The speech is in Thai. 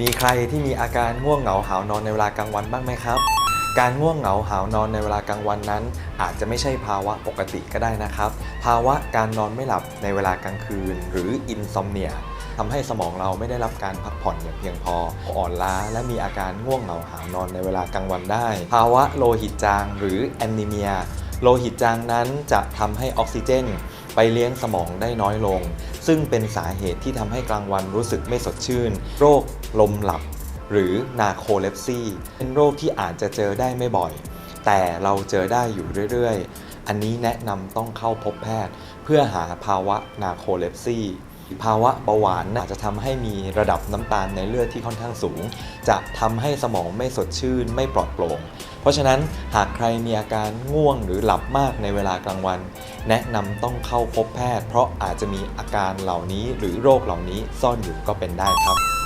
มีใครที่มีอาการง่วงเหงาหานอนในเวลากลางวันบ้างไหมครับ การง่วงเหงาหานอนในเวลากลางวันนั้น อาจจะไม่ใช่ภาวะปกติก็ได้นะครับ ภาวะการนอนไม่หลับในเวลากลางคืน หรืออินซอมเนียทำให้สมองเราไม่ได้รับการพักผ่อนอย่างเพียงพอ อ่อนล้าและมีอาการง่วงเหงาหานอนในเวลากลางวันได้ ภาวะโลหิตจางหรือแอนนิเมีย โลหิตจางนั้นจะทำให้ออกซิเจน เลี้ยงสมองได้น้อยลง ซึ่งเป็นสาเหตุที่ทำให้กลางวันรู้สึกไม่สดชื่น โรคลมหลับ หรือนาโคเลปซีเป็นโรคที่อาจจะเจอได้ไม่บ่อย แต่เราเจอได้อยู่เรื่อยๆ อันนี้แนะนำต้องเข้าพบแพทย์ เพื่อหาภาวะนาโคเลปซี ภาวะเบาหวานอาจจะทำให้มีระดับน้ำตาลในเลือดที่ค่อนข้างสูง จะทำให้สมองไม่สดชื่นไม่ปลอดโปร่ง เพราะฉะนั้นหากใครมีอาการง่วงหรือหลับมากในเวลากลางวัน แนะนำต้องเข้าพบแพทย์ เพราะอาจจะมีอาการเหล่านี้หรือโรคเหล่านี้ซ่อนอยู่ก็เป็นได้ครับ